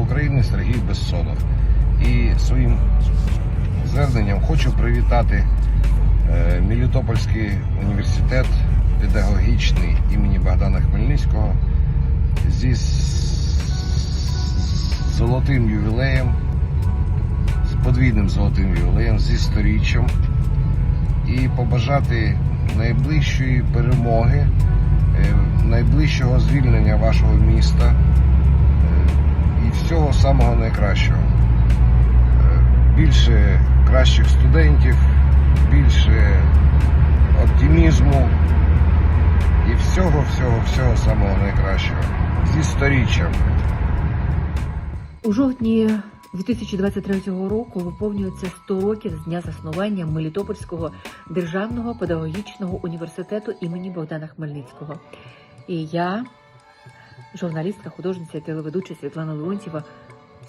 України Сергій Безсонов. І своїм зверненням хочу привітати е, Мелітопольський університет педагогічний імені Богдана Хмельницького зі золотим ювілеєм, з подвійним золотим ювілеєм, зі сторіччям і побажати найближчої перемоги, найближчого звільнення вашого міста е, і всього самого найкращого. Е, Більше кращих студентів, більше оптимізму і всього, всього, всього самого найкращого. Зі сторіччям. У жовтні 2023 року виповнюється 100 років з дня заснування Мелітопольського державного педагогічного університету імені Богдана Хмельницького. І я, журналістка, художниця і телеведуча Світлана Леонтьєва,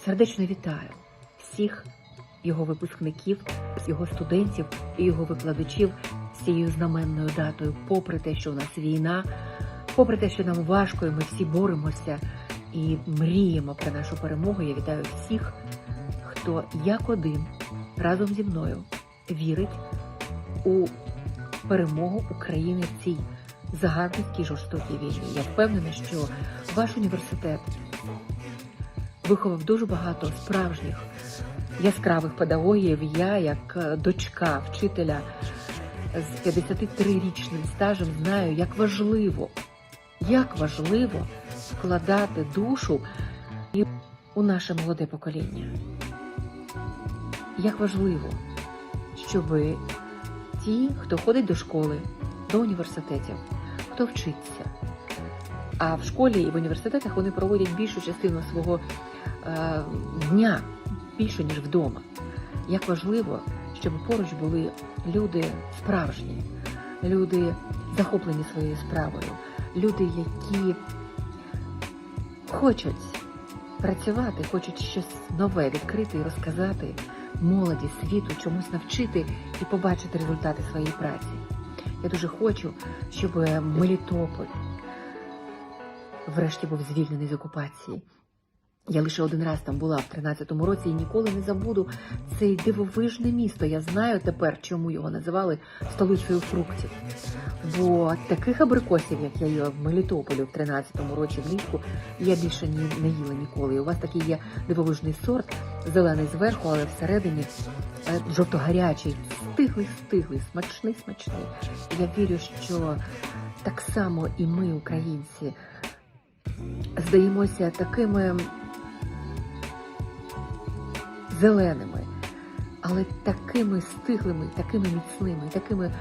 сердечно вітаю всіх його випускників, його студентів і його викладачів з цією знаменною датою, попри те, що у нас війна, попри те, що нам важко, і ми всі боремося і мріємо про нашу перемогу. Я вітаю всіх, хто як один разом зі мною вірить у перемогу України в цій загарбницькій жорстокій війні. Я впевнена, що ваш університет виховав дуже багато справжніх яскравих педагогів. Я, як е, дочка вчителя з 53-річним стажем, знаю, як важливо, як важливо вкладати душу у наше молоде покоління. Як важливо, щоб ті, хто ходить до школи, до університетів, хто вчиться, а в школі і в університетах вони проводять більшу частину свого е, дня більше, ніж вдома. Як важливо, щоб поруч були люди справжні, люди захоплені своєю справою, люди, які хочуть працювати, хочуть щось нове відкрити і розказати молоді світу, чомусь навчити і побачити результати своєї праці. Я дуже хочу, щоб Мелітополь врешті був звільнений з окупації. Я лише один раз там була в 13-му році і ніколи не забуду це дивовижне місто. Я знаю тепер, чому його називали столицею фруктів. Бо таких абрикосів, як я їла в Мелітополі в 13-му році влітку, я більше ні, не їла ніколи. І у вас такий є дивовижний сорт, зелений зверху, але всередині е, жовто-гарячий, стиглий, стиглий, смачний, смачний. Я вірю, що так само і ми, українці, здаємося такими зеленими, але такими стиглими, такими міцними, такими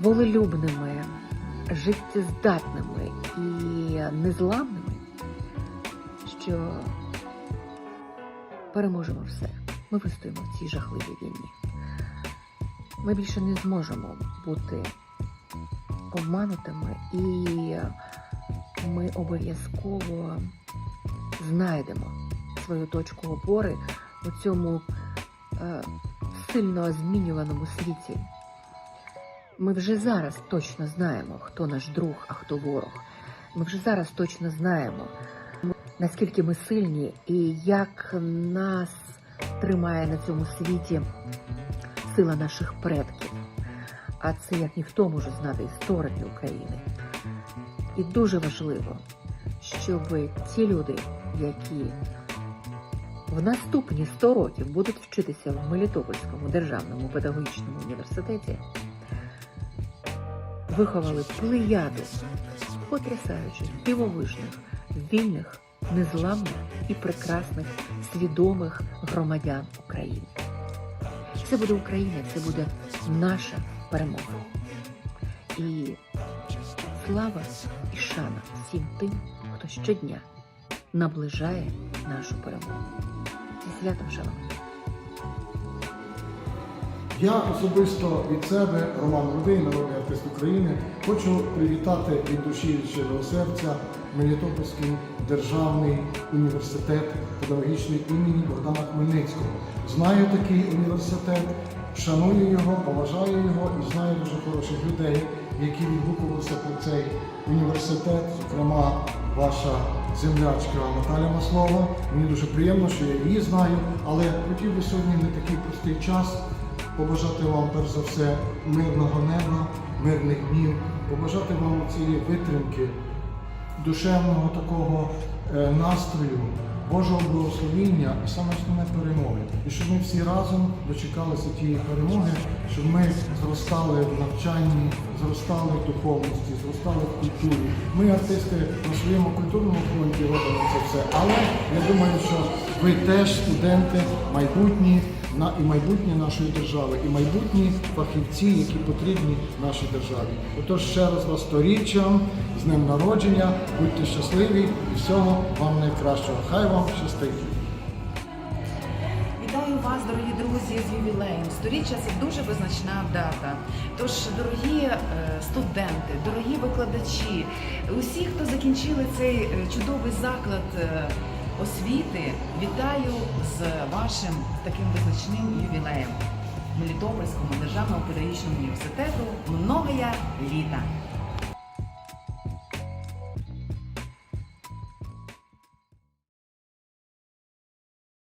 волелюбними, життєздатними і незламними, що переможемо все. Ми вистоїмо в цій жахливій війні. Ми більше не зможемо бути обманутими, і ми обов'язково знайдемо свою точку опори у цьому е, сильно змінюваному світі. Ми вже зараз точно знаємо, хто наш друг, а хто ворог. Ми вже зараз точно знаємо, наскільки ми сильні і як нас тримає на цьому світі сила наших предків. А це як ніхто може знати історики України. І дуже важливо, щоб ті люди, які в наступні 100 років будуть вчитися в Мелітопольському державному педагогічному університеті, виховали плеяду потрясаючих, дивовижних, вільних, незламних і прекрасних, свідомих громадян України. Це буде Україна, це буде наша перемога. І слава і шана всім тим, хто щодня наближає нашу перемогу. Зі святом, шановні! Я особисто від себе, Роман Рудий, народний артист України, хочу привітати від душі від щирого серця Мелітопольський державний університет педагогічний імені Богдана Хмельницького. Знаю такий університет, шаную його, поважаю його і знаю дуже хороших людей, які відгукувалися про цей університет, зокрема ваша землячка Наталя Маслова. Мені дуже приємно, що я її знаю, але хотів би сьогодні не такий простий час побажати вам перш за все мирного неба, мирних днів, побажати вам цієї витримки, душевного такого е, настрою, Божого благословіння і саме основне перемоги. І щоб ми всі разом дочекалися тієї перемоги, щоб ми зростали в навчанні, зростали в духовності, зростали в культурі. Ми, артисти, на своєму культурному фронті робимо це все. Але я думаю, що ви теж студенти майбутні на і майбутнє нашої держави, і майбутні фахівці, які потрібні нашій державі. Отож, ще раз вас сторіччям, з днем народження, будьте щасливі і всього вам найкращого. Хай вам щастить. Вітаю вас, дорогі друзі, з ювілеєм. Сторіччя це дуже визначна дата. Тож, дорогі е, студенти, дорогі викладачі, усі, хто закінчили цей е, чудовий заклад е, освіти, вітаю з вашим таким визначним ювілеєм Мелітопольському державному педагогічному університету. Многоя літа!